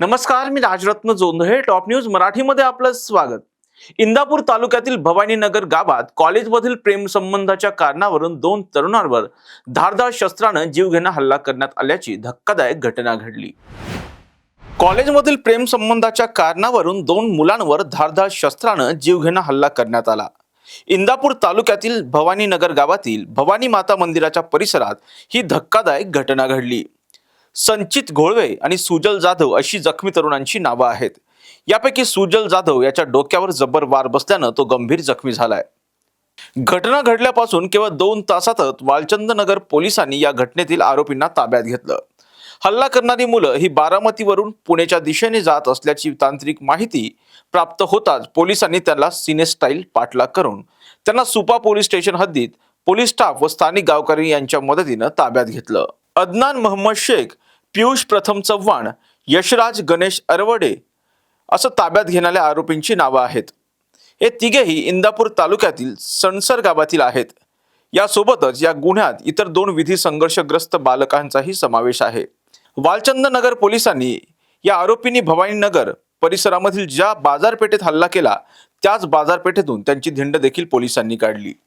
नमस्कार मी Rajratna Jondhale top news मराठीमध्ये आपलं स्वागत. इंदापूर तालुक्यातील भवानीनगर गावात कॉलेजमधील प्रेम संबंधाच्या कारणावरून दोन तरुणांवर धारदार शस्त्रानं जीवघेणा हल्ला करण्यात आल्याची धक्कादायक घटना घडली. कॉलेजमधील प्रेम संबंधाच्या कारणावरून दोन मुलांवर धारदार शस्त्रानं जीवघेणा हल्ला करण्यात आला. इंदापूर तालुक्यातील भवानीनगर गावातील भवानी माता मंदिराच्या परिसरात ही धक्कादायक घटना घडली. संचित घोळवे आणि सुजल जाधव अशी जखमी तरुणांची नावं आहेत. यापैकी सुजल जाधव याच्या डोक्यावर जबर वार बसल्यानं तो गंभीर जखमी झालाय. घटना घडल्यापासून केवळ दोन तासातच वालचंद नगर पोलिसांनी या घटनेतील आरोपींना ताब्यात घेतलं. हल्ला करणारी मुलं ही बारामतीवरून पुण्याच्या दिशेने जात असल्याची तांत्रिक माहिती प्राप्त होताच पोलिसांनी त्यांना सिनेस्टाईल पाठलाग करून त्यांना सुपा पोलीस स्टेशन हद्दीत पोलीस स्टाफ व स्थानिक गावकरी यांच्या मदतीनं ताब्यात घेतलं. अदनान मोहम्मद शेख पियुष प्रथम चव्हाण यशराज गणेश अरवडे असं ताब्यात घेणाऱ्या आरोपींची नावं आहेत. हे तिघेही इंदापूर तालुक्यातील सणसर गावातील आहेत. यासोबतच या गुन्ह्यात इतर दोन विधी संघर्षग्रस्त बालकांचाही समावेश आहे. वालचंद नगर पोलिसांनी या आरोपींनी भवानीनगर परिसरामधील ज्या बाजारपेठेत हल्ला केला त्याच बाजारपेठेतून त्यांची धिंड देखील पोलिसांनी काढली.